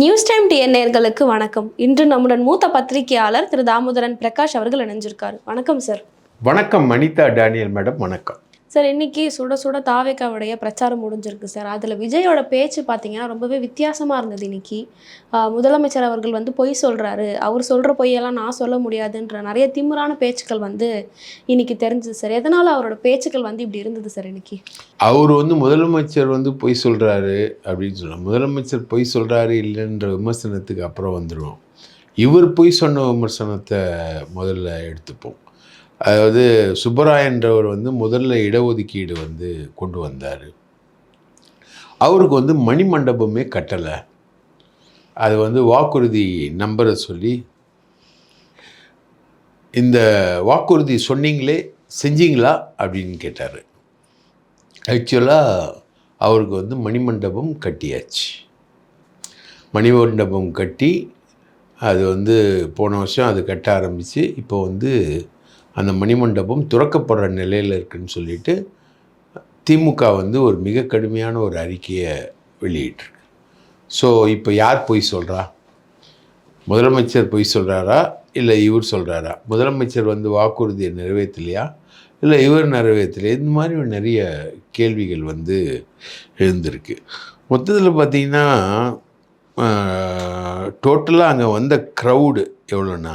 News time டிஎன்ஏர்களுக்கு வணக்கம். இன்று நம்முடன் மூத்த பத்திரிகையாளர் திரு தாமோதரன் பிரகாஷ் அவர்கள் இணைஞ்சிருக்காரு. வணக்கம் சார். வணக்கம் மனிதா டேனியல் மேடம் வணக்கம். சார் இன்னைக்கு சுட சுட தாவேக்காவுடைய பிரச்சாரம் முடிஞ்சிருக்கு சார். அதில் விஜயோட பேச்சு பார்த்தீங்கன்னா ரொம்பவே வித்தியாசமாக இருந்தது இன்னைக்கு. முதலமைச்சர் அவர்கள் வந்து பொய் சொல்கிறாரு அவர் சொல்கிற பொய்யெல்லாம் நான் சொல்ல முடியாதுன்ற நிறைய திமுறான பேச்சுக்கள் வந்து இன்னைக்கு தெரிஞ்சது சார். எதனால் அவரோட பேச்சுக்கள் வந்து இப்படி இருந்தது சார் இன்னைக்கு? அவர் வந்து முதலமைச்சர் வந்து பொய் சொல்கிறாரு அப்படின்னு சொல்லலாம் முதலமைச்சர் பொய் சொல்கிறாரு இல்லைன்ற விமர்சனத்துக்கு அப்புறம் வந்துடும் இவர் பொய் சொன்ன விமர்சனத்தை முதல்ல எடுத்துப்போம். அதாவது சுப்பராயன்றவர் வந்து முதல்ல இடஒதுக்கீடு வந்து கொண்டு வந்தார். அவருக்கு வந்து மணிமண்டபமே கட்டலை. அது வந்து வாக்குறுதி நம்பரை சொல்லி இந்த வாக்குறுதி சொன்னீங்களே செஞ்சீங்களா? அப்படின்னு கேட்டார். ஆக்சுவலாக அவருக்கு வந்து மணிமண்டபம் கட்டியாச்சு. மணிமண்டபம் கட்டி அது வந்து போன வருஷம் அது கட்ட ஆரம்பித்து இப்போ வந்து அந்த மணிமண்டபம் துறக்கப்படுற நிலையில் இருக்குன்னு சொல்லிட்டு திமுக வந்து ஒரு மிக கடுமையான ஒரு அறிக்கையை வெளியிட்டிருக்கு. ஸோ இப்போ யார் பொய் சொல்கிறா முதலமைச்சர் பொய் சொல்கிறாரா இல்லை இவர் சொல்கிறாரா முதலமைச்சர் வந்து வாக்குறுதியை நிறைவேற்றலையா? இல்லை இவர் நிறைவேற்றலையா? இந்த மாதிரி நிறைய கேள்விகள் வந்து எழுந்திருக்கு. மொத்தத்தில் பார்த்தீங்கன்னா டோட்டலாக அங்கே வந்த க்ரௌடு எவ்வளோன்னா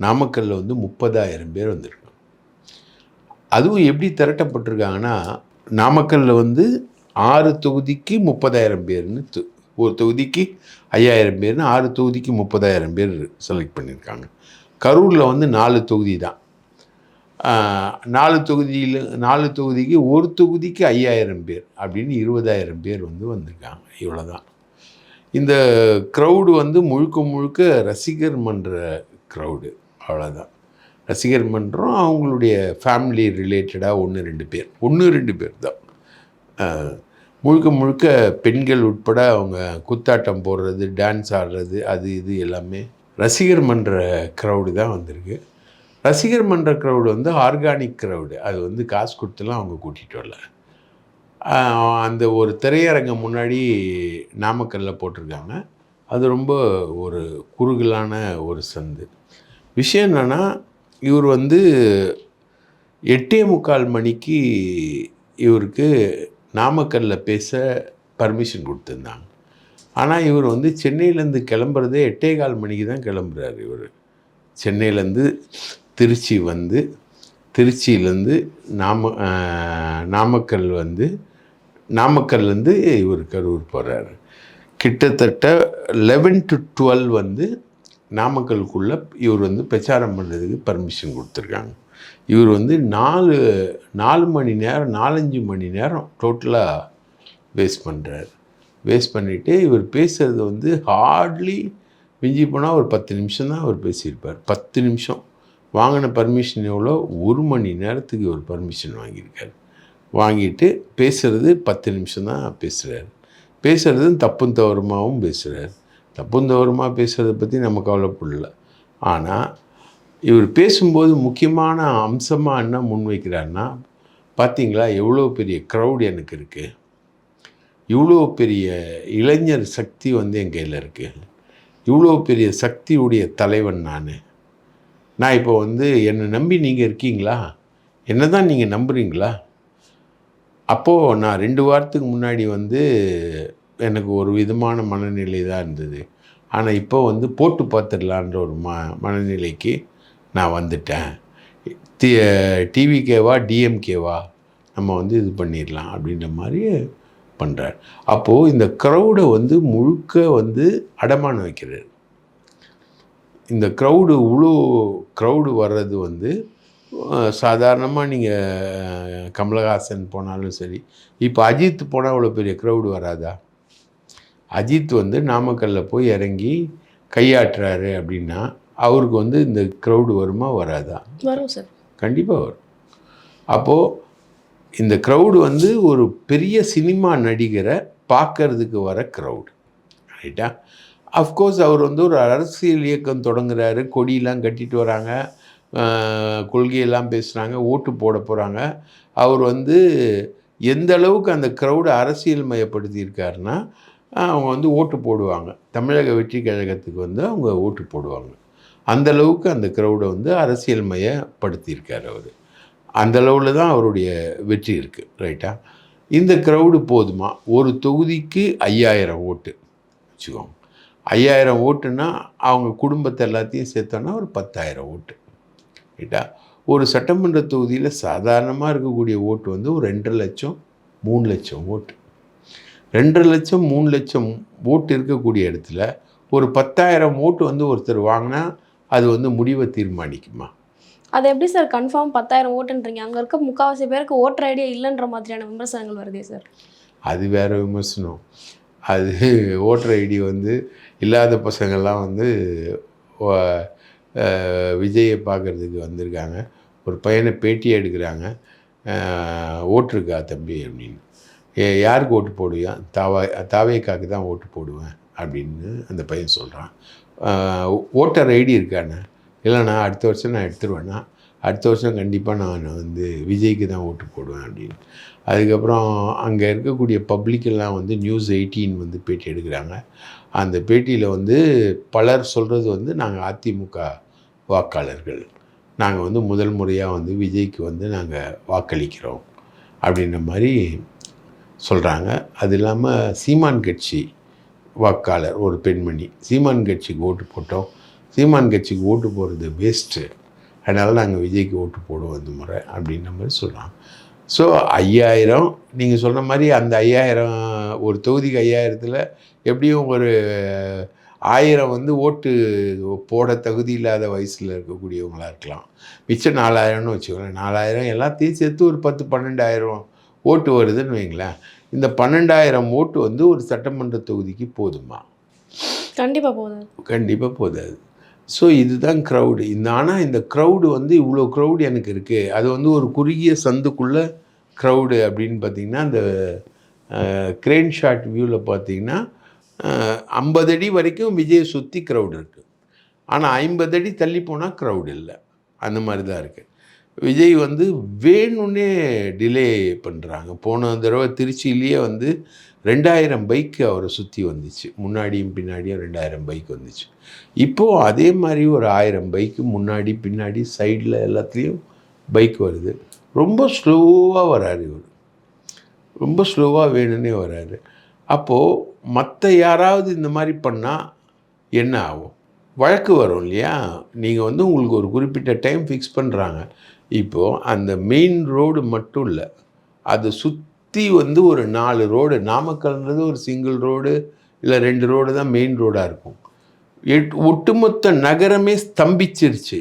நாமக்கல்லில் வந்து முப்பதாயிரம் பேர் வந்திருக்காங்க அதுவும் எப்படி திரட்டப்பட்டிருக்காங்கன்னா நாமக்கல்லில் வந்து ஆறு தொகுதிக்கு முப்பதாயிரம் பேர்னு தொ- ஒரு தொகுதிக்கு ஐயாயிரம் பேர்னு ஆறு தொகுதிக்கு முப்பதாயிரம் பேர் செலக்ட் பண்ணியிருக்காங்க. கரூரில் வந்து நாலு தொகுதி தான். நாலு தொகுதியில் நாலு தொகுதிக்கு ஒரு தொகுதிக்கு ஐயாயிரம் பேர் அப்படின்னு இருபதாயிரம் பேர் வந்து வந்திருக்காங்க. இவ்வளோதான் இந்த க்ரௌடு வந்து முழுக்க முழுக்க ரசிகர் மன்ற க்ரௌடு அவ்வளோதான் ரசிகர் மன்றம் அவங்களுடைய ஃபேமிலி ரிலேட்டடாக ஒன்று ரெண்டு பேர். ஒன்று ரெண்டு பேர் தான். முழுக்க முழுக்க பெண்கள் உட்பட அவங்க குத்தாட்டம் போடுறது டான்ஸ் ஆடுறது அது இது எல்லாமே ரசிகர் மன்ற க்ரௌடு தான் வந்திருக்கு. ரசிகர் மன்ற க்ரௌடு வந்து ஆர்கானிக் க்ரௌடு அது வந்து காசு கொடுத்துலாம் அவங்க கூட்டிகிட்டு வரல. அந்த ஒரு திரையரங்கம் முன்னாடி நாமக்கல்லில் போட்டிருக்காங்க. அது ரொம்ப ஒரு குறுகலான ஒரு சந்து. விஷயம் என்னென்னா இவர் வந்து எட்டே முக்கால் மணிக்கு இவருக்கு நாமக்கல்ல பேச பர்மிஷன் கொடுத்துருந்தாங்க. ஆனால் இவர் வந்து சென்னையிலேருந்து கிளம்புறதே எட்டே கால் மணிக்கு தான் கிளம்புறாரு இவர். சென்னையிலேருந்து திருச்சி வந்து திருச்சியிலேருந்து நாம நாமக்கல் வந்து நாமக்கல்லேருந்து இவர் கரூர் போகிறாரு கிட்டத்தட்ட லெவன் டு டுவெல் வந்து நாமக்கலுக்குள்ளே இவர் வந்து பிரச்சாரம் பண்ணுறதுக்கு பர்மிஷன் கொடுத்துருக்காங்க. இவர் வந்து நாலு நாலு மணி நேரம் நாலஞ்சு மணி நேரம் டோட்டலாக வேஸ்ட் பண்ணுறார் வேஸ்ட் பண்ணிவிட்டு இவர் பேசுகிறது வந்து ஹார்ட்லி மிஞ்சி போனால் ஒரு பத்து நிமிஷம் தான் அவர் பேசியிருப்பார். பத்து நிமிஷம். வாங்கின பர்மிஷன் எவ்வளோ? ஒரு மணி நேரத்துக்கு ஒரு பர்மிஷன் வாங்கியிருக்கார். வாங்கிட்டு பேசுகிறது பத்து நிமிஷம் தான் பேசுகிறார் பேசுகிறது தப்பும் தவறுமாகவும் பேசுகிறார் தப்பும் தவறுமாக பேசுகிறத பற்றி நம்ம கவலைப்படல. ஆனால் இவர் பேசும்போது முக்கியமான அம்சமாக என்ன முன்வைக்கிறாருன்னா பார்த்தீங்களா எவ்வளோ பெரிய க்ரௌட் எனக்கு இருக்குது இவ்வளோ பெரிய இளைஞர் சக்தி வந்து என் கையில் இருக்குது இவ்வளோ பெரிய சக்தியுடைய தலைவன் நான். நான் இப்போ வந்து என்னை நம்பி நீங்கள் இருக்கீங்களா? என்ன தான் நீங்கள் நம்புறீங்களா? அப்போது நான் ரெண்டு வாரத்துக்கு முன்னாடி வந்து எனக்கு ஒரு விதமான மனநிலை தான் இருந்தது. ஆனால் இப்போ வந்து போட்டு பார்த்துடலான்ற ஒரு ம மனநிலைக்கு நான் வந்துட்டேன். டி டிவிகேவா டிஎம்கேவா நம்ம வந்து இது பண்ணிடலாம் அப்படின்ற மாதிரி பண்ணுறார் அப்போது இந்த க்ரௌடை வந்து முழுக்க வந்து அடமானம் வைக்கிறார். இந்த க்ரௌடு இவ்வளோ க்ரௌடு வர்றது வந்து சாதாரணமாக நீங்கள் கமலஹாசன் போனாலும் சரி இப்போ அஜித் போனால் அவ்வளோ பெரிய க்ரௌடு வராதா? அஜித் வந்து நாமக்கல்ல போய் இறங்கி கையாட்டுறாரு அப்படின்னா அவருக்கு வந்து இந்த க்ரௌடு வருமா வராதா? வரும் சார். கண்டிப்பாக வரும். அப்போது இந்த க்ரௌடு வந்து ஒரு பெரிய சினிமா நடிகரை பார்க்கறதுக்கு வர க்ரௌடு ரைட்டா அஃப்கோர்ஸ் அவர் வந்து ஒரு அரசியல் இயக்கம் தொடங்குறாரு. கொடியெல்லாம் கட்டிட்டு வராங்க. கொள்கையெல்லாம் பேசுகிறாங்க ஓட்டு போட போகிறாங்க அவர் வந்து எந்த அளவுக்கு அந்த க்ரௌடை அரசியல் மயப்படுத்தியிருக்காருன்னா அவங்க வந்து ஓட்டு போடுவாங்க. தமிழக வெற்றி கழகத்துக்கு வந்து அவங்க ஓட்டு போடுவாங்க. அந்த அளவுக்கு அந்த க்ரௌடை வந்து அரசியல் மயப்படுத்தியிருக்கார் அவர். அந்தளவில் தான் அவருடைய வெற்றி இருக்குது ரைட்டா இந்த க்ரௌடு போதுமா? ஒரு தொகுதிக்கு ஐயாயிரம் ஓட்டு. வச்சுக்கோங்க. ஐயாயிரம் ஓட்டுன்னா அவங்க குடும்பத்தை எல்லாத்தையும் சேர்த்தோன்னா ஒரு பத்தாயிரம் ஓட்டு. ரைட்டா ஒரு சட்டமன்ற தொகுதியில் சாதாரணமாக இருக்கக்கூடிய ஓட்டு வந்து ஒரு ரெண்டரை லட்சம் மூணு லட்சம் ஓட்டு. ரெண்டரை லட்சம் மூணு லட்சம் ஓட்டு இருக்கக்கூடிய இடத்துல ஒரு பத்தாயிரம் ஓட்டு வந்து ஒருத்தர் வாங்கினா அது வந்து முடிவை தீர்மானிக்குமா? அது எப்படி சார் கன்ஃபார்ம் பத்தாயிரம் ஓட்டுன்றீங்க? அங்கே இருக்க முக்கால்வாசி பேருக்கு ஓட்டர் ஐடியா இல்லைன்ற மாதிரியான விமர்சனங்கள் வருதே சார். அது வேற விமர்சனம். அது ஓட்டர் ஐடி வந்து இல்லாத பசங்கள்லாம் வந்து விஜயை பார்க்குறதுக்கு வந்திருக்காங்க. ஒரு பையனை பேட்டி எடுக்கிறாங்க. ஓட்டிருக்கா தம்பி அப்படின்னு. யாருக்கு ஓட்டு போடுவியா? தாவா தாவேக்காக்கு தான் ஓட்டு போடுவேன் அப்படின்னு அந்த பையன் சொல்கிறான் ஓட்டர் ஐடி இருக்காண்ணே இல்லைண்ணா அடுத்த வருஷம் நான் எடுத்துருவேண்ணா. அடுத்த வருஷம் கண்டிப்பாக நான் வந்து விஜய்க்கு தான் ஓட்டு போடுவேன் அப்படின்னு. அதுக்கப்புறம் அங்கே இருக்கக்கூடிய பப்ளிக்கெல்லாம் வந்து நியூஸ் எயிட்டீன் வந்து பேட்டி எடுக்கிறாங்க. அந்த பேட்டியில் வந்து பலர் சொல்கிறது வந்து நாங்கள் அதிமுக வாக்காளர்கள். நாங்கள் வந்து முதல் முறையாக வந்து விஜய்க்கு வந்து நாங்கள் வாக்களிக்கிறோம் அப்படின்ற மாதிரி சொல்கிறாங்க அது இல்லாமல் சீமான் கட்சி வாக்காளர் ஒரு பெண்மணி. சீமான் கட்சிக்கு ஓட்டு போட்டோம். சீமான் கட்சிக்கு ஓட்டு போடுறது வேஸ்ட்டு அதனால் நாங்கள் விஜய்க்கு ஓட்டு போடுவோம் இந்த முறை அப்படின்ற மாதிரி சொல்கிறாங்க ஸோ ஐயாயிரம் நீங்கள் சொன்ன மாதிரி அந்த ஐயாயிரம் ஒரு தொகுதிக்கு ஐயாயிரத்தில் எப்படியும் ஒரு ஆயிரம் வந்து ஓட்டு போட தகுதி இல்லாத வயசில் இருக்கக்கூடியவங்களா இருக்கலாம். மிச்சம் நாலாயிரம்னு வச்சுக்கோங்களேன். நாலாயிரம் எல்லாத்தையும் சேர்த்து ஒரு பத்து பன்னெண்டாயிரம் ஓட்டு வருதுன்னு வைங்களேன். இந்த பன்னெண்டாயிரம் ஓட்டு வந்து ஒரு சட்டமன்ற தொகுதிக்கு போதுமா? கண்டிப்பாக போதும் கண்டிப்பாக போதாது. ஸோ இதுதான் க்ரௌடு இந்த ஆனால் இந்த க்ரௌடு வந்து இவ்வளோ க்ரௌடு எனக்கு இருக்குது அது வந்து ஒரு குறுகிய சந்துக்குள்ளே க்ரௌடு அப்படின்னு பார்த்தீங்கன்னா அந்த கிரேன் ஷாட் வியூவில் பார்த்தீங்கன்னா ஐம்பது அடி வரைக்கும் விஜயை சுற்றி க்ரௌடு இருக்குது ஆனால் ஐம்பது அடி தள்ளி போனால் க்ரௌடு இல்லை. அந்த மாதிரி தான் இருக்குது விஜய் வந்து வேணும்னே டிலே பண்ணுறாங்க போன தடவை திருச்சியிலேயே வந்து ரெண்டாயிரம் பைக்கு அவரை சுற்றி வந்துச்சு. முன்னாடியும் பின்னாடியும் ரெண்டாயிரம் பைக் வந்துச்சு. இப்போது அதே மாதிரி ஒரு ஆயிரம் பைக்கு முன்னாடி பின்னாடி சைடில் எல்லாத்துலேயும் பைக் வருது. ரொம்ப ஸ்லோவாக வராரு இவர். ரொம்ப ஸ்லோவாக வேணும்னே வராரு. அப்போது மற்ற யாராவது இந்த மாதிரி பண்ணால் என்ன ஆகும்? வழக்கு வரும் இல்லையா? நீங்கள் வந்து உங்களுக்கு ஒரு குறிப்பிட்ட டைம் ஃபிக்ஸ் பண்ணுறாங்க இப்போது அந்த மெயின் ரோடு மட்டும் இல்லை அதை சுற்றி வந்து ஒரு நாலு ரோடு நாமக்கல்ன்றது ஒரு சிங்கிள் ரோடு இல்லை ரெண்டு ரோடு தான் மெயின் ரோடாக இருக்கும். எட் ஒட்டுமொத்த நகரமே ஸ்தம்பிச்சிருச்சு.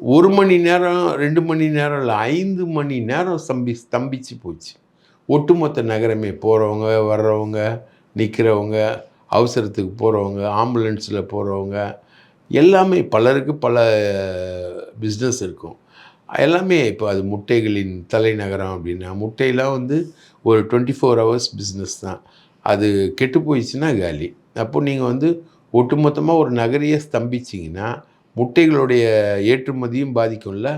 ஒரு மணி நேரம் ரெண்டு மணி நேரம் இல்லை ஐந்து மணி நேரம் ஸ்தம்பி ஸ்தம்பிச்சு போச்சு. ஒட்டுமொத்த நகரமே போகிறவங்க வர்றவங்க நிற்கிறவங்க அவசரத்துக்கு போகிறவங்க ஆம்புலன்ஸில் போகிறவங்க எல்லாமே பலருக்கு பல பிஸ்னஸ் இருக்கும். எல்லாமே இப்போ அது முட்டைகளின் தலைநகரம் அப்படின்னா முட்டையெல்லாம் வந்து ஒரு டுவெண்ட்டி ஃபோர் ஹவர்ஸ் பிஸ்னஸ் தான். அது கெட்டு போயிடுச்சுன்னா காலி. அப்போ நீங்கள் வந்து ஒட்டுமொத்தமாக ஒரு நகரையே ஸ்தம்பிச்சிங்கன்னா முட்டைகளுடைய ஏற்றுமதியும் பாதிக்கும்ல?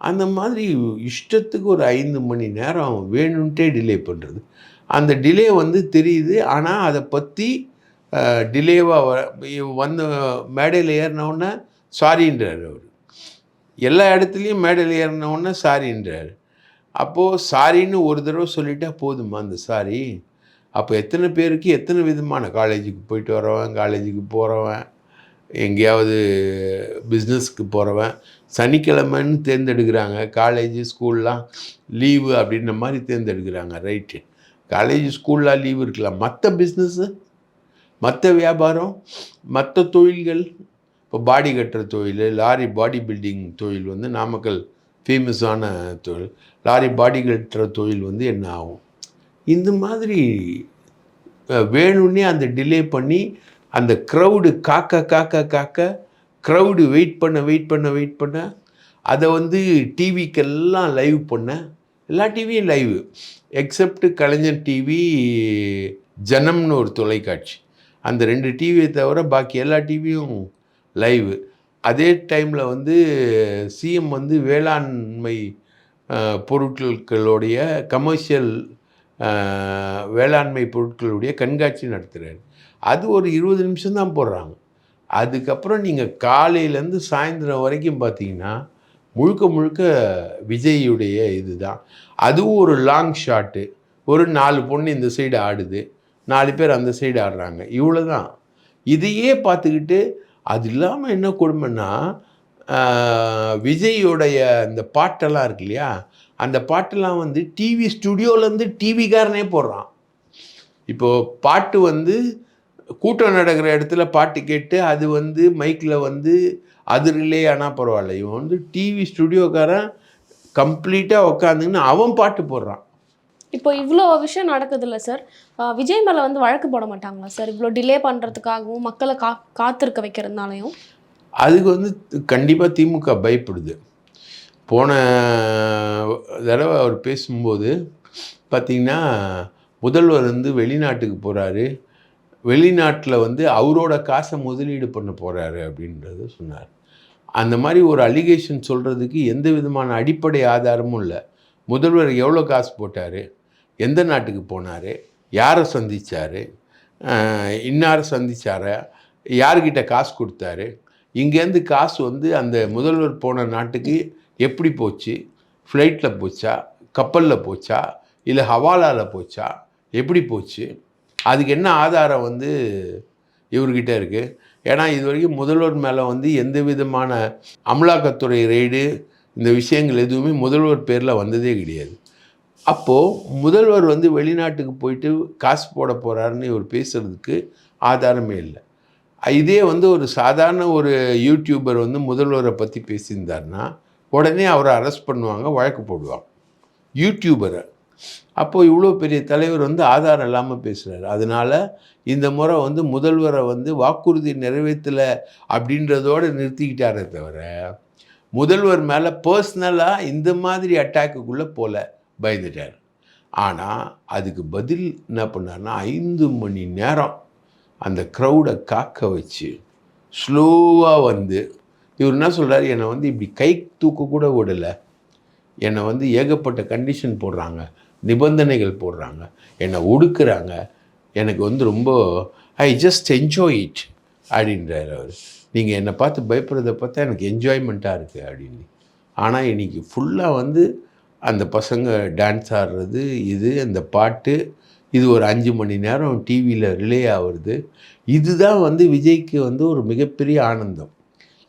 அந்த மாதிரி இஷ்டத்துக்கு ஒரு ஐந்து மணி நேரம் வேணும்ன்ட்டே டிலே பண்ணுறது அந்த டிலே வந்து தெரியுது. ஆனால் அதை பற்றி டிலேவாக வந்த மேடையில் ஏறினவுடனே சாரின்றார் அவர். எல்லா இடத்துலையும் மேடையில் ஏறினவுடனே சாரின்றார் அப்போது சாரின்னு ஒரு தடவை சொல்லிட்டா போதுமா அந்த சாரி? அப்போ எத்தனை பேருக்கு எத்தனை விதமான காலேஜுக்கு போயிட்டு வரவன் காலேஜுக்கு போகிறவன் எங்கேயாவது பிஸ்னஸ்க்கு போகிறவன் சனிக்கிழமைன்னு தேர்ந்தெடுக்கிறாங்க காலேஜ் ஸ்கூல்லாம் லீவு அப்படின்ற மாதிரி தேர்ந்தெடுக்கிறாங்க ரைட்டு. காலேஜ் ஸ்கூல்லாம் லீவு இருக்கலாம் மற்ற பிஸ்னஸ்ஸு மற்ற வியாபாரம் மற்ற தொழில்கள் இப்போ பாடி கட்டுற தொழில் லாரி பாடி பில்டிங் தொழில் வந்து நாமக்கல் ஃபேமஸான தொழில். லாரி பாடி கட்டுற தொழில் வந்து என்ன ஆகும்? இந்த மாதிரி வேணும்னே அந்த டிலே பண்ணி அந்த க்ரௌடு காக்க காக்க காக்க க்ரௌடு வெயிட் பண்ண வெயிட் பண்ண வெயிட் பண்ண அதை வந்து டிவிக்கெல்லாம் லைவ் பண்ண எல்லா டிவியும் லைவ் எக்ஸப்ட் கலைஞர் டிவி ஜனம்னு ஒரு தொலைக்காட்சி. அந்த ரெண்டு டிவியை தவிர பாக்கி எல்லா டிவியும் லைவ் அதே டைமில் வந்து சிஎம் வந்து வேளாண்மை பொருட்களுடைய கமர்ஷியல் வேளாண்மை பொருட்களுடைய கண்காட்சி நடத்துகிறாரு அது ஒரு இருபது நிமிஷம் தான் போடுறாங்க. அதுக்கப்புறம் நீங்கள் காலையிலேருந்து சாயந்தரம் வரைக்கும் பார்த்தீங்கன்னா முழுக்க முழுக்க விஜய்யுடைய இதுதான். அதுவும் ஒரு லாங் ஷாட்டு ஒரு நாலு பொண்ணு இந்த சைடு ஆடுது. நாலு பேர் அந்த சைடு ஆடுறாங்க. இவ்வளோ தான் இதையே பார்த்துக்கிட்டு அது இல்லாமல் என்ன கொடுமைன்னா விஜயோடைய விஜய்யோடைய இந்த பாட்டெல்லாம் இருக்கு இல்லையா? அந்த பாட்டெல்லாம் வந்து டிவி ஸ்டுடியோலேருந்து டிவிக்காரனே போடுறான். இப்போது பாட்டு வந்து கூட்டம் நடக்கிற இடத்துல பாட்டு கேட்டு அது வந்து மைக்கில் வந்து அது ரிலே ஆனால் பரவாயில்ல. இவன் வந்து டிவி ஸ்டுடியோக்காரன் கம்ப்ளீட்டாக உக்காந்துங்கன்னு அவன் பாட்டு போடுறான். இப்போ இவ்வளோ விஷயம் நடக்குதுல்ல சார் விஜய் மேலே வந்து வழக்கு போட மாட்டாங்களா சார் இவ்வளோ டிலே பண்ணுறதுக்காகவும் மக்களை கா காத்திருக்க வைக்கிறதுனாலையும். அதுக்கு வந்து கண்டிப்பாக திமுக பயப்படுது. போன தடவை அவர் பேசும்போது பார்த்திங்கன்னா முதல்வர் வந்து வெளிநாட்டுக்கு போகிறாரு வெளிநாட்டில் வந்து அவரோட காசை முதலீடு பண்ண போகிறாரு அப்படின்றத சொன்னார். அந்த மாதிரி ஒரு அலிகேஷன் சொல்கிறதுக்கு எந்த விதமான அடிப்படை ஆதாரமும் இல்லை. முதல்வர் எவ்வளோ காசு போட்டார்? எந்த நாட்டுக்கு போனார்? யாரை சந்திச்சார்? இன்னாரை சந்திச்சாரா? யார்கிட்ட காசு கொடுத்தாரு? இங்கேருந்து காசு வந்து அந்த முதல்வர் போன நாட்டுக்கு எப்படி போச்சு? ஃப்ளைட்டில் போச்சா? கப்பலில் போச்சா? இல்லை ஹவாலாவில் போச்சா? எப்படி போச்சு? அதுக்கு என்ன ஆதாரம் வந்து இவர்கிட்ட இருக்குது ஏன்னா இது வரைக்கும் முதல்வர் மேலே வந்து எந்த விதமான அமலாக்கத்துறை ரெய்டு இந்த விஷயங்கள் எதுவுமே முதல்வர் பேரில் வந்ததே கிடையாது. அப்போது முதல்வர் வந்து வெளிநாட்டுக்கு போயிட்டு காசு போட போகிறாருன்னு இவர் பேசுகிறதுக்கு ஆதாரமே இல்லை. இதே வந்து ஒரு சாதாரண ஒரு யூடியூபர் வந்து முதல்வரை பற்றி பேசியிருந்தாருன்னா உடனே அவரை அரெஸ்ட் பண்ணுவாங்க வழக்கு போடுவாங்க. யூடியூபரை அப்போது இவ்வளோ பெரிய தலைவர் வந்து ஆதாரம் இல்லாமல் பேசுகிறார் அதனால் இந்த முறை வந்து முதல்வரை வந்து வாக்குறுதி நிறைவேற்றலை அப்படின்றதோடு நிறுத்திக்கிட்டாரே தவிர முதல்வர் மேலே பர்சனலாக இந்த மாதிரி அட்டாக்குக்குள்ளே போகல பயந்துட்டார். ஆனால் அதுக்கு பதில் என்ன பண்ணார்னா ஐந்து மணி நேரம் அந்த க்ரௌடை காக்க வச்சு ஸ்லோவாக வந்து இவர் என்ன சொல்கிறார் என்னை வந்து இப்படி கை தூக்க கூட விடலை. என்னை வந்து ஏகப்பட்ட கண்டிஷன் போடுறாங்க நிபந்தனைகள் போடுறாங்க என்னை ஒடுக்குறாங்க எனக்கு வந்து ரொம்ப ஐ ஜஸ்ட் என்ஜாய் இட் அப்படின்றார் அவர். நீங்கள் என்னை பார்த்து பயப்படுறத பார்த்தா எனக்கு என்ஜாய்மெண்ட்டாக இருக்குது அப்படின்னு. ஆனால் இன்றைக்கி ஃபுல்லாக வந்து அந்த பசங்க டான்ஸ் ஆடுறது இது அந்த பாட்டு இது ஒரு அஞ்சு மணி நேரம் டிவியில் ரிலே ஆகுறது இதுதான் வந்து விஜய்க்கு வந்து ஒரு மிகப்பெரிய ஆனந்தம்.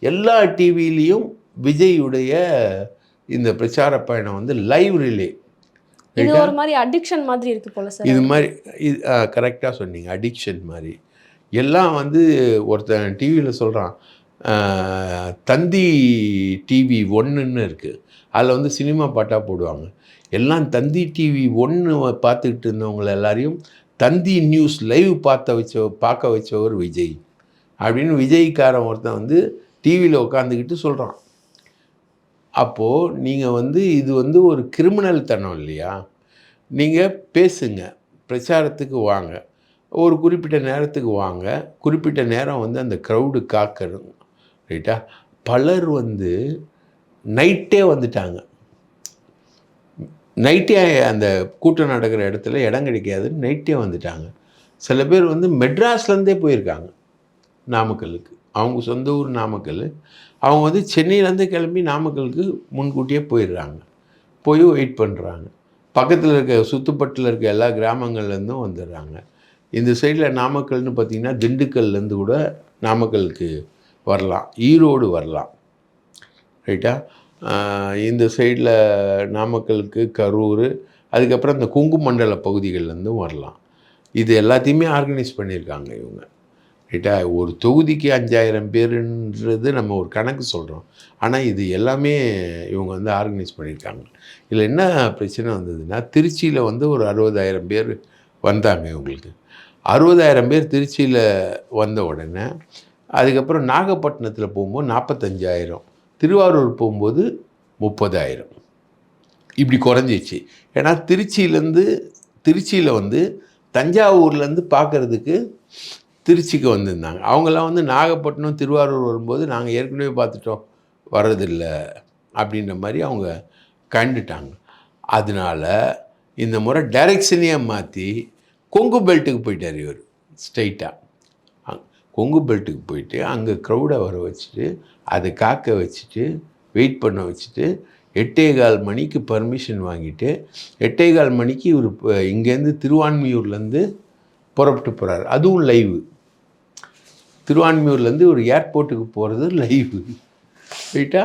எல்லா டிவிலையும் விஜயுடைய இந்த பிரச்சார பயணம் வந்து லைவ் ரிலே இது ஒரு மாதிரி அடிக்ஷன் மாதிரி இருக்கு போல சார் இது மாதிரி இது கரெக்டாக சொன்னீங்க. அடிக்ஷன் மாதிரி. எல்லாம் வந்து ஒருத்தன் டிவியில் சொல்கிறான் தந்தி டிவி ஒன்றுன்னு இருக்குது அதில் வந்து சினிமா பாட்டாக போடுவாங்க. எல்லாம் தந்தி டிவி ஒன்று பார்த்துக்கிட்டு இருந்தவங்களை எல்லாரையும் தந்தி நியூஸ் லைவ் பார்த்த வச்ச பார்க்க வச்சவர் விஜய். அப்படின்னு விஜய்க்காரன் ஒருத்தன் வந்து டிவியில் உட்காந்துக்கிட்டு சொல்கிறான் அப்போது நீங்கள் வந்து இது வந்து ஒரு கிரிமினல் தனம் இல்லையா? நீங்கள் பேசுங்க. பிரச்சாரத்துக்கு வாங்க. ஒரு குறிப்பிட்ட நேரத்துக்கு வாங்க. குறிப்பிட்ட நேரம் வந்து அந்த க்ரௌடு காக்கணும் ரைட்டா? பலர் வந்து நைட்டே வந்துட்டாங்க. நைட்டே அந்த கூட்டம் நடக்கிற இடத்துல இடம் கிடைக்காதுன்னு நைட்டே வந்துட்டாங்க. சில பேர் வந்து மெட்ராஸ்லேருந்தே போயிருக்காங்க நாமக்கலுக்கு அவங்க சொந்த ஊர் நாமக்கல் அவங்க வந்து சென்னையிலேருந்து கிளம்பி நாமக்கலுக்கு முன்கூட்டியே போயிடுறாங்க. போய் வெயிட் பண்ணுறாங்க பக்கத்தில் இருக்க சுத்துப்பட்டில் இருக்க எல்லா கிராமங்கள்லேருந்தும் வந்துடுறாங்க. இந்த சைடில் நாமக்கல்னு பார்த்திங்கன்னா திண்டுக்கல்லேருந்து கூட நாமக்கலுக்கு வரலாம் ஈரோடு வரலாம். ரைட்டா இந்த சைடில் நாமக்கலுக்கு கரூர் அதுக்கப்புறம் இந்த கொங்கு மண்டல பகுதிகள்லேருந்தும் வரலாம். இது எல்லாத்தையுமே ஆர்கனைஸ் பண்ணியிருக்காங்க இவங்க. ரைட்டா ஒரு தொகுதிக்கு அஞ்சாயிரம் பேருன்றது நம்ம ஒரு கணக்கு சொல்கிறோம் ஆனால் இது எல்லாமே இவங்க வந்து ஆர்கனைஸ் பண்ணியிருக்காங்க. இதில் என்ன பிரச்சனை வந்ததுன்னா திருச்சியில் வந்து ஒரு அறுபதாயிரம் பேர் வந்தாங்க இவங்களுக்கு. அறுபதாயிரம் பேர் திருச்சியில் வந்த உடனே அதுக்கப்புறம் நாகப்பட்டினத்தில் போகும்போது நாற்பத்தஞ்சாயிரம் திருவாரூர் போகும்போது முப்பதாயிரம். இப்படி குறைஞ்சிச்சு. ஏன்னா திருச்சியிலேருந்து திருச்சியில் வந்து தஞ்சாவூர்லேருந்து பார்க்குறதுக்கு திருச்சிக்கு வந்திருந்தாங்க. அவங்கெல்லாம் வந்து நாகப்பட்டினம் திருவாரூர் வரும்போது நாங்கள் ஏற்கனவே பார்த்துட்டோம் வர்றதில்லை அப்படின்ற மாதிரி அவங்க கண்டுட்டாங்க. அதனால இந்த முறை டைரக்ஷனையே மாற்றி கொங்கு பெல்ட்டுக்கு போயிட்டார் இவர் ஸ்ட்ரைட்டாக கொங்கு பெல்ட்டுக்கு போயிட்டு அங்கே க்ரௌடை வர வச்சுட்டு அதை காக்க வச்சுட்டு வெயிட் பண்ண வச்சுட்டு எட்டே கால் மணிக்கு பர்மிஷன் வாங்கிட்டு எட்டே கால் மணிக்கு இவர் இங்கேருந்து திருவான்மியூர்லேருந்து புறப்பட்டு போகிறார் அதுவும் லைவு திருவான்மியூர்லேருந்து ஒரு ஏர்போர்ட்டுக்கு போகிறது லைவு ரைட்டா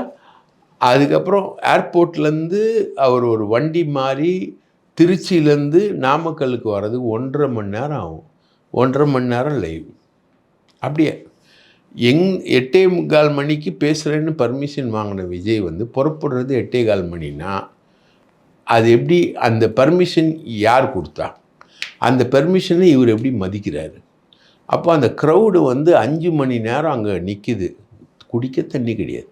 அதுக்கப்புறம் ஏர்போர்ட்லேருந்து அவர் ஒரு வண்டி மாறி திருச்சியிலேருந்து நாமக்கலுக்கு வர்றதுக்கு ஒன்றரை மணி நேரம் ஆகும். ஒன்றரை மணி நேரம் லைவ் அப்படியே. எங் எட்டே முக்கால் மணிக்கு பேசுகிறேன்னு பர்மிஷன் வாங்கின விஜய் வந்து புறப்படுறது எட்டே கால் மணினா அது எப்படி அந்த பர்மிஷன் யார் கொடுத்தா? அந்த பெர்மிஷனை இவர் எப்படி மதிக்கிறாரு? அப்போ அந்த க்ரௌடு வந்து அஞ்சு மணி நேரம் அங்கே நிற்கிது குடிக்க தண்ணி கிடையாது.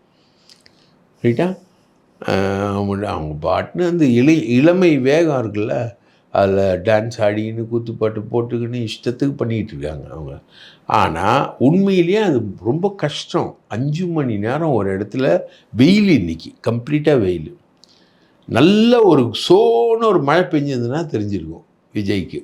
ரைட்டா அவங்க அவங்க பாட்டுன்னு அந்த இளை இளமை வேகம் இருக்குல்ல? அதில் டான்ஸ் ஆடிக்கின்னு கூத்துப்பாட்டு போட்டுக்கின்னு இஷ்டத்துக்கு பண்ணிகிட்டு இருக்காங்க அவங்க. ஆனால் உண்மையிலேயே அது ரொம்ப கஷ்டம். அஞ்சு மணி நேரம் ஒரு இடத்துல வெயில் இன்றைக்கி கம்ப்ளீட்டாக வெயில். நல்ல ஒரு சோன்னு ஒரு மழை பெஞ்சதுன்னா தெரிஞ்சிருக்கும் விஜய்க்கு.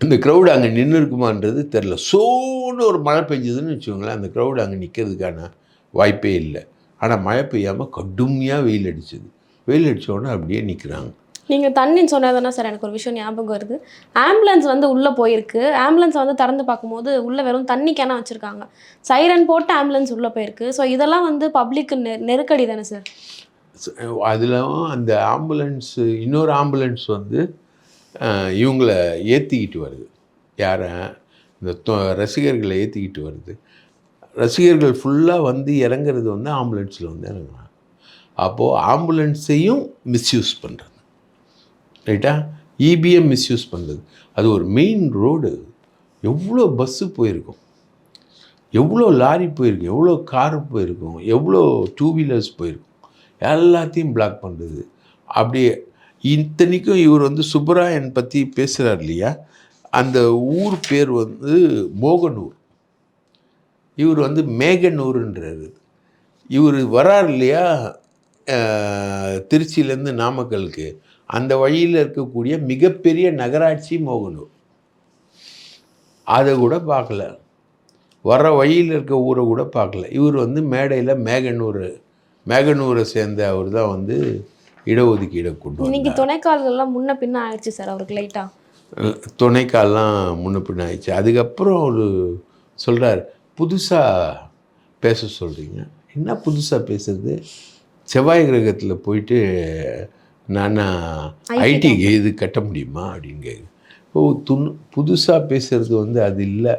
இந்த க்ரௌடு அங்கே நின்று இருக்குமான்றது தெரில சோன்னு ஒரு மழை பெஞ்சதுன்னு வச்சுக்கோங்களேன் அந்த க்ரௌடு அங்கே நிற்கிறதுக்கான வாய்ப்பே இல்லை. ஆனால் மழை பெய்யாமல் கடுமையாக வெயில் அடிச்சது. வெயில் அடித்தோடனே அப்படியே நிற்கிறாங்க நீங்கள் தண்ணின்னு சொன்னதுனா சார் எனக்கு ஒரு விஷயம் ஞாபகம் வருது. ஆம்புலன்ஸ் வந்து உள்ளே போயிருக்கு. ஆம்புலன்ஸை வந்து திறந்து பார்க்கும்போது உள்ளே வெறும் தண்ணி கேனா வச்சுருக்காங்க. சைரன் போட்டு ஆம்புலன்ஸ் உள்ளே போயிருக்கு. ஸோ இதெல்லாம் வந்து பப்ளிக்கு நெ நெருக்கடி தானே சார்? அதில் அந்த ஆம்புலன்ஸ் இன்னொரு ஆம்புலன்ஸ் வந்து இவங்களை இவங்கள ஏற்றிக்கிட்டு வருது. யாரை? இந்த தொ- ரசிகர்களை ஏற்றிக்கிட்டு வருது. ரசிகர்கள் ஃபுல்லாக வந்து இறங்குறது வந்து ஆம்புலன்ஸில் வந்து இறங்குறாங்க. அப்போது ஆம்புலன்ஸையும் மிஸ்யூஸ் பண்ணுறாங்க ரைட்டா இபிஎம் மிஸ்யூஸ் பண்ணுறது அது ஒரு மெயின் ரோடு எவ்வளோ பஸ்ஸு போயிருக்கும். எவ்வளோ லாரி போயிருக்கும். எவ்வளோ கார் போயிருக்கும். எவ்வளோ டூ வீலர்ஸ் போயிருக்கும். எல்லாத்தையும் பிளாக் பண்ணுறது அப்படியே இத்தனைக்கும் இவர் வந்து சுப்பராயன் பற்றி பேசுகிறார் இல்லையா? அந்த ஊர் பேர் வந்து மோகனூர். இவர் வந்து மேகனூருன்றாரு. இவர் வரார் இல்லையா? திருச்சியிலேருந்து நாமக்கலுக்கு அந்த வழியில் இருக்கக்கூடிய மிகப்பெரிய நகராட்சி மோகனூர். அதை கூட பார்க்கல. வர வழியில் இருக்க ஊரை கூட பார்க்கல. இவர் வந்து மேடையில் மேகனூர் மேகனூரை சேர்ந்த அவர் தான் வந்து இடஒதுக்கீடை கொண்டு இன்னைக்கு வந்தார் துணைக்கால்கள்லாம் முன்ன பின்ன ஆயிடுச்சு சார் அவருக்கு லைட்டாக துணைக்கால்லாம் முன்ன பின்ன ஆயிடுச்சு. அதுக்கப்புறம் ஒரு சொல்கிறார் புதுசாக பேச சொல்கிறீங்க என்ன புதுசாக பேசுறது? செவ்வாய் கிரகத்தில் போயிட்டு நானா ஐடி இது கட்ட முடியுமா அப்படின்னு கேட்குறேன் ஓ துணு புதுசாக பேசுகிறது வந்து அது இல்லை.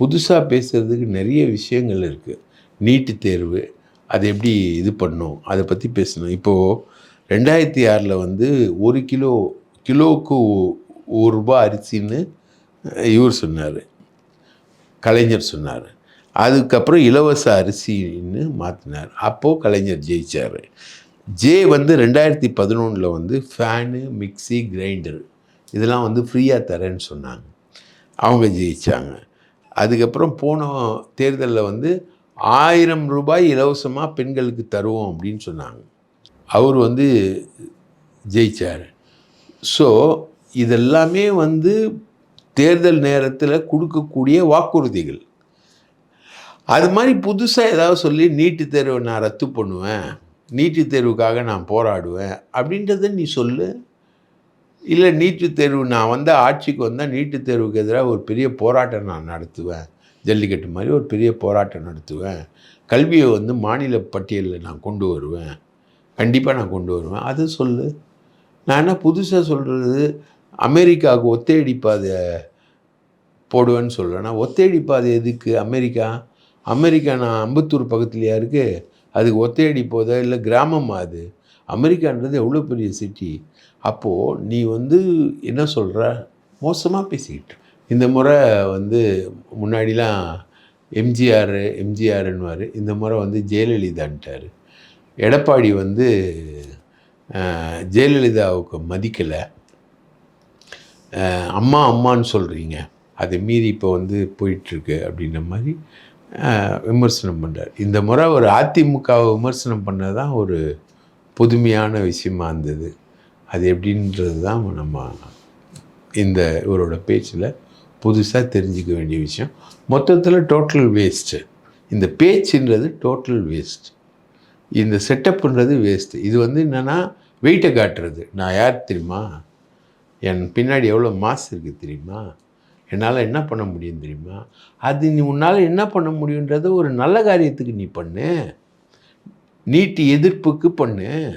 புதுசாக பேசுகிறதுக்கு நிறைய விஷயங்கள் இருக்குது நீட்டு தேர்வு அது எப்படி இது பண்ணும் அதை பற்றி பேசணும். இப்போது ரெண்டாயிரத்தி ஆறில் வந்து ஒரு கிலோ கிலோவுக்கு ஒரு ரூபாய் அரிசின்னு இவர் சொன்னார். கலைஞர் சொன்னார். அதுக்கப்புறம் இலவச அரிசின்னு மாற்றினார் அப்போது கலைஞர் ஜெயிச்சார். ஜே வந்து ரெண்டாயிரத்தி பதினொன்றில் வந்து ஃபேனு மிக்ஸி கிரைண்டர் இதெல்லாம் வந்து ஃப்ரீயாக தரேன்னு சொன்னாங்க. அவங்க ஜெயித்தாங்க அதுக்கப்புறம் போன தேர்தலில் வந்து ஆயிரம் ரூபாய் இலவசமாக பெண்களுக்கு தருவோம் அப்படின்னு சொன்னாங்க. அவர் வந்து ஜெயிச்சார். ஸோ இதெல்லாமே வந்து தேர்தல் நேரத்தில் கொடுக்கக்கூடிய வாக்குறுதிகள். அது மாதிரி புதுசாக ஏதாவது சொல்லி நீட்டு தேர்வை நான் ரத்து பண்ணுவேன். நீட்டு தேர்வுக்காக நான் போராடுவேன். அப்படின்றத நீ சொல்லு. இல்லை நீட்டு தேர்வு நான் வந்து ஆட்சிக்கு வந்தால் நீட்டு தேர்வுக்கு எதிராக ஒரு பெரிய போராட்டம் நான் நடத்துவேன். ஜல்லிக்கட்டு மாதிரி ஒரு பெரிய போராட்டம் நடத்துவேன். கல்வியை வந்து மாநில பட்டியலில் நான் கொண்டு வருவேன். கண்டிப்பாக நான் கொண்டு வருவேன். அது சொல்லு. நான் என்ன புதுசாக சொல்கிறது அமெரிக்காவுக்கு ஒத்தையடி பாதை போடுவேன்னு சொல்கிறேன்னா ஒத்தையடி பாதை எதுக்கு? அமெரிக்கா? அமெரிக்கா நான் அம்பத்தூர் பக்கத்துலையா இருக்குது அதுக்கு ஒத்தையடி போதா இல்லை கிராமமாக அது? அமெரிக்கான்றது எவ்வளோ பெரிய சிட்டி அப்போது நீ வந்து என்ன சொல்கிற மோசமாக பேசிக்கிட்டு இந்த முறை வந்து முன்னாடிலாம் எம்ஜிஆர் எம்ஜிஆர்னுவார் இந்த முறை வந்து ஜெயலலிதான்ட்டார். எடப்பாடி வந்து ஜெயலலிதாவுக்கு மதிக்கலை. அம்மா அம்மான்னு சொல்கிறீங்க அதை மீறி இப்போ வந்து போயிட்டுருக்கு அப்படின்ற மாதிரி விமர்சனம் பண்ணுறார் இந்த முறை ஒரு அதிமுகவை விமர்சனம் பண்ண தான் ஒரு புதுமையான விஷயமா இருந்தது. அது எப்படின்றது தான் நம்ம இந்த இவரோட பேச்சில் புதுசாக தெரிஞ்சுக்க வேண்டிய விஷயம். மொத்தத்தில் டோட்டல் வேஸ்ட்டு இந்த பேச்சுன்றது டோட்டல் வேஸ்ட் இந்த செட்டப்புன்றது வேஸ்ட்டு இது வந்து என்னென்னா வெயிட்டை காட்டுறது. நான் யார் தெரியுமா? என் பின்னாடி எவ்வளோ மாஸ் இருக்குது தெரியுமா? என்னால் என்ன பண்ண முடியும் தெரியுமா? அது நீ உன்னால் என்ன பண்ண முடியுன்றதை ஒரு நல்ல காரியத்துக்கு நீ பண்ணு. நீட்டு எதிர்ப்புக்கு பண்ணு.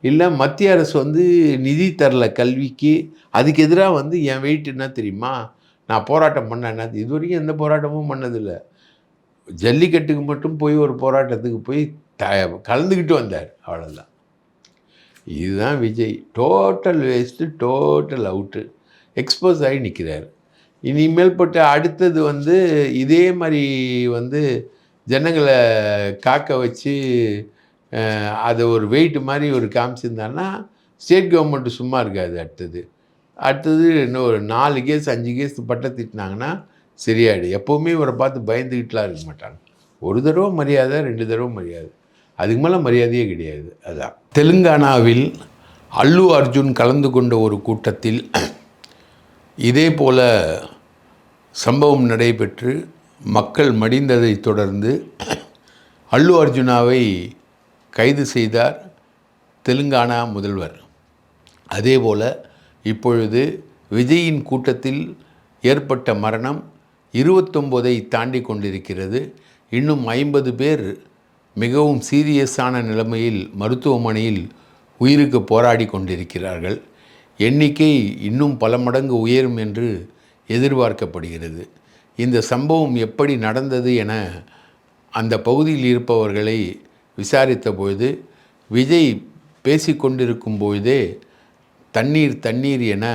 இல்லை மத்திய அரசு வந்து நிதி தரல கல்விக்கு. அதுக்கு எதிராக வந்து என் வெயிட் என்ன தெரியுமா? நான் போராட்டம் பண்ணேன். என்ன இது வரைக்கும் எந்த போராட்டமும் பண்ணதில்லை. ஜல்லிக்கட்டுக்கு மட்டும் போய் ஒரு போராட்டத்துக்கு போய் த கலந்துக்கிட்டு வந்தார். அவ்வளோதான் இதுதான் Vijay. Total waste total out expose ஆகி நிற்கிறார் இனிமேல்பட்ட அடுத்தது வந்து இதே மாதிரி வந்து ஜனங்களை காக்க வச்சு அதை ஒரு வெயிட் மாதிரி ஒரு காமிச்சிருந்தான்னா ஸ்டேட் கவர்மெண்ட்டு சும்மா இருக்காது அடுத்தது. அடுத்தது இன்னும் ஒரு நாலு கேஸ் அஞ்சு கேஸ் பட்டை திட்டினாங்கன்னா சரியாயிடும். எப்போவுமே இவரை பார்த்து பயந்துக்கிட்டுலாம் இருக்க மாட்டாங்க. ஒரு தடவை மரியாதை ரெண்டு தடவை மரியாதை. அதுக்கு மேலே மரியாதையே கிடையாது. அதான். தெலுங்கானாவில் அல்லு அர்ஜுன் கலந்து கொண்ட ஒரு கூட்டத்தில் இதே போல சம்பவம் நடைபெற்று மக்கள் மடிந்ததைத் தொடர்ந்து அல்லு அர்ஜுனாவை கைது செய்தார் தெலுங்கானா முதல்வர். அதேபோல இப்பொழுது விஜயின் கூட்டத்தில் ஏற்பட்ட மரணம் இருபத்தொம்போதை தாண்டி கொண்டிருக்கிறது. இன்னும் ஐம்பது பேர் மிகவும் சீரியஸான நிலைமையில் மருத்துவமனையில் உயிருக்கு போராடி கொண்டிருக்கிறார்கள். எண்ணிக்கை இன்னும் பல மடங்கு உயரும் என்று எதிர்பார்க்கப்படுகிறது. இந்த சம்பவம் எப்படி நடந்தது என அந்த பகுதியில் இருப்பவர்களை விசாரித்த பொழுது விஜய் பேசிக்கொண்டிருக்கும் பொழுதே தண்ணீர் தண்ணீர் என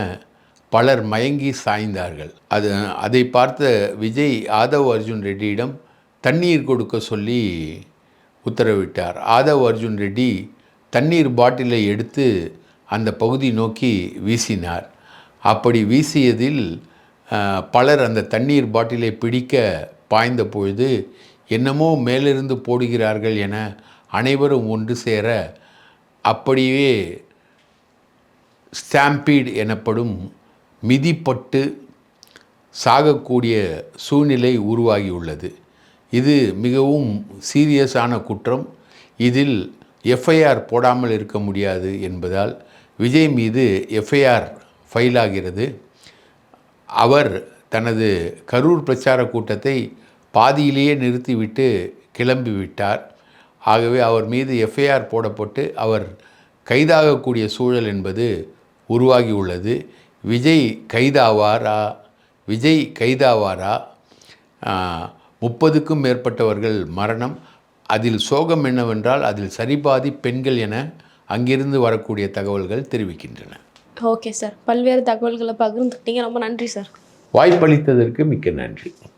பலர் மயங்கி சாய்ந்தார்கள். அது அதை பார்த்த விஜய் ஆதவ் அர்ஜுன் ரெட்டியிடம் தண்ணீர் கொடுக்க சொல்லி உத்தரவிட்டார். ஆதவ் அர்ஜுன் ரெட்டி தண்ணீர் பாட்டிலை எடுத்து அந்த பகுதி நோக்கி வீசினார். அப்படி வீசியதில் பலர் அந்த தண்ணீர் பாட்டிலை பிடிக்க பாய்ந்த பொழுது என்னமோ மேலிருந்து போடுகிறார்கள் என அனைவரும் ஒன்று சேர அப்படியே ஸ்டாம்பீட் எனப்படும் மிதிப்பட்டு சாகக்கூடிய சூழ்நிலை உருவாகியுள்ளது. இது மிகவும் சீரியஸான குற்றம். இதில் எஃப்ஐஆர் போடாமல் இருக்க முடியாது என்பதால் விஜய் மீது எஃப்ஐஆர் ஃபைல் ஆகிறது அவர் தனது கரூர் பிரச்சார கூட்டத்தை பாதியிலேயே நிறுத்திவிட்டு கிளம்பி விட்டார். ஆகவே அவர் மீது எஃப்ஐஆர் போடப்பட்டு அவர் கைதாகக்கூடிய சூழல் என்பது உருவாகியுள்ளது. விஜய் கைதாவாரா? விஜய் கைதாவாரா? முப்பதுக்கும் மேற்பட்டவர்கள் மரணம். அதில் சோகம் என்னவென்றால் அதில் சரிபாதி பெண்கள் என அங்கிருந்து வரக்கூடிய தகவல்கள் தெரிவிக்கின்றன. ஓகே சார் பல்வேறு தகவல்களை பகிர்ந்துக்கிட்டீங்க. ரொம்ப நன்றி சார் வாய்ப்பளித்ததற்கு மிக்க நன்றி.